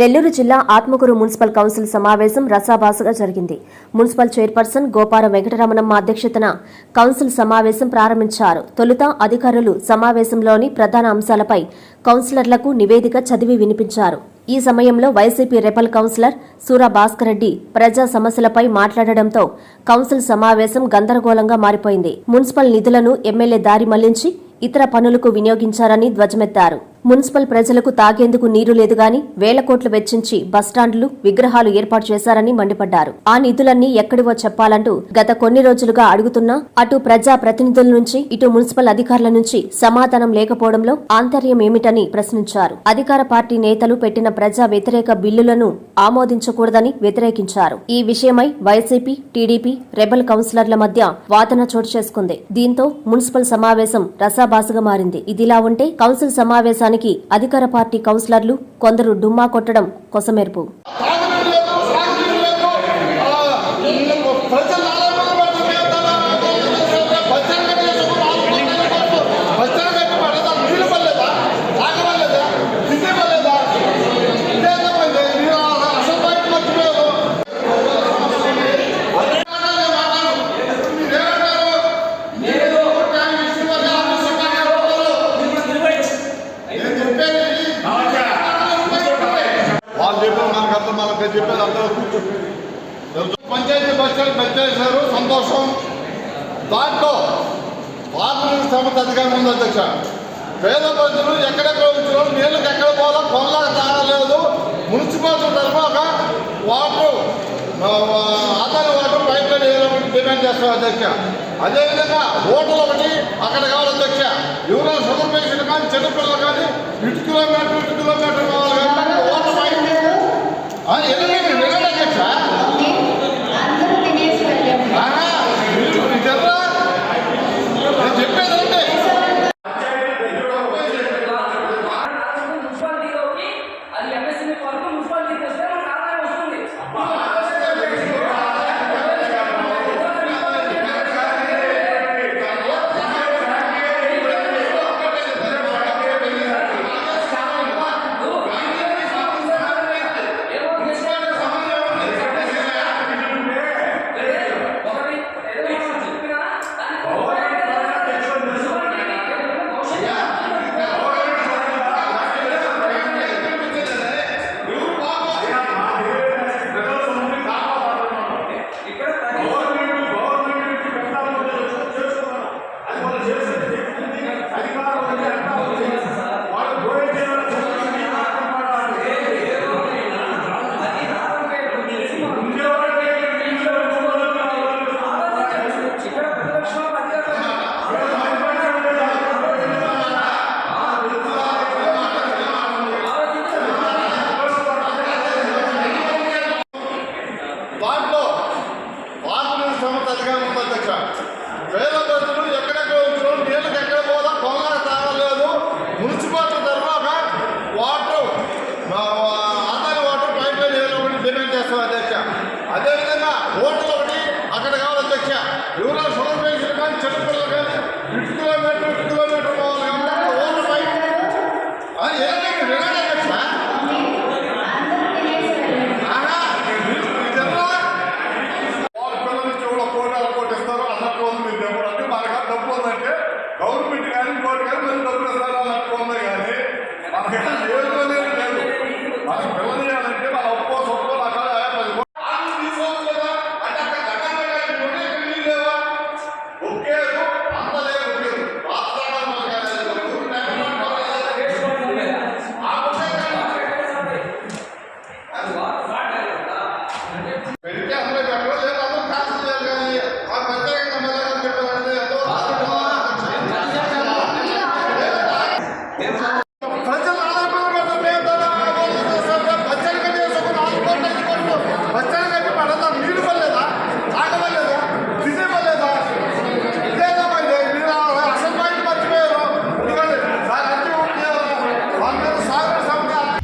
నెల్లూరు జిల్లా Atmakur municipal council సమావేశం రసాభాసగా జరిగింది. మున్సిపల్ చైర్పర్సన్ గోపాల వెంకటరమణమ్మ అధ్యక్షతన కౌన్సిల్ సమావేశం ప్రారంభించారు. తొలుత అధికారులు సమావేశంలోని ప్రధాన అంశాలపై కౌన్సిలర్లకు నివేదిక చదివి వినిపించారు. ఈ సమయంలో YCP rebel councillor Sura Bhaskar Reddy ప్రజా సమస్యలపై మాట్లాడడంతో కౌన్సిల్ సమావేశం గందరగోళంగా మారిపోయింది. మున్సిపల్ నిధులను ఎమ్మెల్యే దారి మళ్ళించి ఇతర పనులకు వినియోగించారని ధ్వజమెత్తారు. మున్సిపల్ ప్రజలకు తాగేందుకు నీరు లేదు గాని వేల కోట్లు వెచ్చించి బస్టాండ్లు విగ్రహాలు ఏర్పాటు చేశారని మండిపడ్డారు. ఆ నిధులన్నీ ఎక్కడివో చెప్పాలంటూ గత కొన్ని రోజులుగా అడుగుతున్నా అటు ప్రజా ప్రతినిధుల నుంచి ఇటు మున్సిపల్ అధికారుల నుంచి సమాధానం లేకపోవడంలో ఆంతర్యం ఏమిటని ప్రశ్నించారు. అధికార పార్టీ నేతలు పెట్టిన ప్రజా వ్యతిరేక బిల్లులను ఆమోదించకూడదని వ్యతిరేకించారు. ఈ విషయమై వైసీపీ టీడీపీ రెబల్ కౌన్సిలర్ల మధ్య వాదన చోటు చేసుకుంది. దీంతో మున్సిపల్ సమావేశం రసాభాసగా మారింది. ఇదిలా ఉంటే కౌన్సిల్ సమావేశానికి అధికార పార్టీ కౌన్సిలర్లు కొందరు డుమ్మా కొట్టడం కొసమెరుపు. చెప్పారు మనకు అర్థం మనకు చెప్పేది అర్థం పంచాయతీ బస్సులు పెట్టేశారు సంతోషం. దాంట్లో పార్లమెంట్ సంస్థ అధికారం ఉంది అధ్యక్ష పేద ప్రజలు ఎక్కడెక్కడ ఉంచారో నీళ్ళకి ఎక్కడ పోవాలో? కొనలాగా తాగలేదు మున్సిపాలిటీ తర్వాత water Aadhaar water pipeline వేయాలని డిమాండ్ చేస్తారు అధ్యక్ష. అదేవిధంగా హోటల్ ఒకటి అక్కడ కావాలి అధ్యక్ష. ఎవరైనా షుగర్ పేషెంట్ కానీ చిన్నపిల్లలు కానీ ఇటు కిలోమీటర్ ఇటు కిలోమీటర్ కావాలి కానీ వాటర్ పైప్ ఆ, ఎలాగండి నిలబడి అధ్యక్ష అందరూ తినేసి వెళ్ళాము ఆహా, మీరు నిజంగా నేను చెప్పేది అంటే మున్సిపాలిటీలోకి అది ఎంఎస్ఎంఈ వరకు మున్సిపాలిటీకి వస్తే మనకు ఆదాయం వస్తుంది ఒకటి ఏదైనా చెప్పినా దాన్ని ఇక్కడ ప్రతిపక్షం అధికారులు దాంట్లో పార్లమెంట్ సంస్థ అధికారం ఉంది అధ్యక్ష పేద ప్రజలు ఎక్కడెక్కడ ఉంచారో నీళ్ళకి ఎక్కడ పోదా కొనలాగా తాగలేదు మున్సిపాలిటీ తరఫున water Aadhaar water pipeline వేయాలని డిమాండ్ చేస్తారు అధ్యక్ష అదేవిధంగా హోటల్ ఒకటి అక్కడ కావాలి అధ్యక్ష ఎవరైనా షుగర్ పేషెంట్ కానీ చిన్న పిల్లలు కానీ ఇటు కిలోమీటర్ ఇటు కిలోమీటర్ పోవాలి కాబట్టి వాటర్